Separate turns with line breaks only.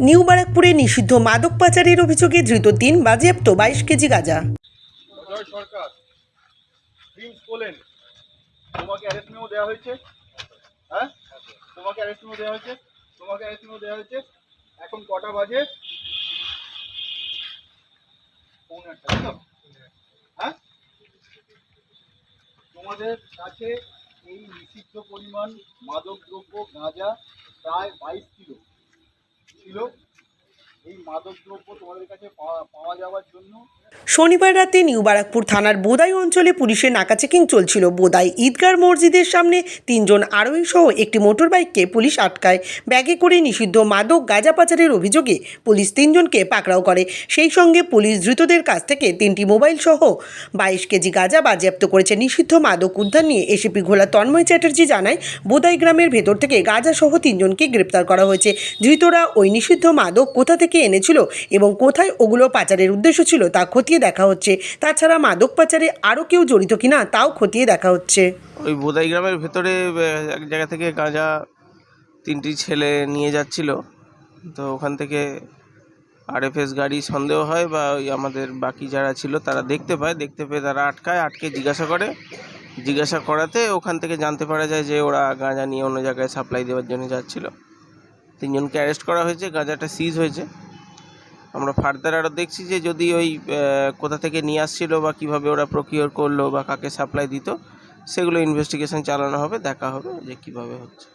New বারাকপুরে নিষিদ্ধ মাদক পাচারের অভিযোগে ধৃত তিন বাজেয়াপ্ত বাইশ কেজি গাঁজা।
সরকার তোমাকে দেওয়া হয়েছে। হ্যাঁ? তোমাকে দেওয়া হয়েছে। তোমাকে দেওয়া হয়েছে। এখন কটা হ্যাঁ? তোমাদের কাছে এই নিষিদ্ধ পরিমাণ মাদক দ্রব্য গাঁজা প্রায় বাইশ কিলো। ছিল
শনিবার রাতে নিউ বারাকপুর থানার বোদাই অঞ্চলে পুলিশের নাকা চেকিং চলছিল। বোদাই ঈদগার মসজিদের সামনে তিনজন আরোহী সহ একটি মোটরবাইককে পুলিশ আটকায়। ব্যাগে করে নিষিদ্ধ মাদক গাঁজা পাচারের অভিযোগে পুলিশ তিনজনকে পাকড়াও করে। সেই সঙ্গে পুলিশ ধৃতদের কাছ থেকে তিনটি মোবাইল সহ বাইশ কেজি গাঁজা বাজেয়াপ্ত করেছে। নিষিদ্ধ মাদক উদ্ধার নিয়ে এসিপি ঘোলা তন্ময় চ্যাটার্জি জানায়, বোদাই গ্রামের ভেতর থেকে গাঁজা সহ তিনজনকে গ্রেপ্তার করা হয়েছে। ধৃতরা ওই নিষিদ্ধ মাদক কোথা থেকে এনেছিল এবং কোথায় ওগুলো পাচারের উদ্দেশ্য ছিল তা খতিয়ে দেখা হচ্ছে। তাছাড়া মাদক পাচারে আরও কেউ জড়িত কিনা তাও খতিয়ে দেখা হচ্ছে।
ওই বোদাই গ্রামের ভেতরে এক জায়গা থেকে গাঁজা তিনটি ছেলে নিয়ে যাচ্ছিল। তো ওখান থেকে আরএফএস গাড়ি সন্দেহ হয় বা ওই আমাদের বাকি যারা ছিল তারা দেখতে পায়। দেখতে পেয়ে তারা আটকায়, আটকে জিজ্ঞাসা করে। জিজ্ঞাসা করাতে ওখান থেকে জানতে পারা যায় যে ওরা গাঁজা নিয়ে অন্য জায়গায় সাপ্লাই দেওয়ার জন্য যাচ্ছিল। তিনজনকে অ্যারেস্ট করা হয়েছে, গাঁজাটা সিজ হয়েছে। আমরা ফার্দার আরও দেখছি যে যদি ওই কোথা থেকে নিয়ে আসছিল বা কীভাবে ওরা প্রকিওর করল বা কাকে সাপ্লাই দিত, সেগুলো ইনভেস্টিগেশন চালানো হবে, দেখা হবে যে কীভাবে হচ্ছে।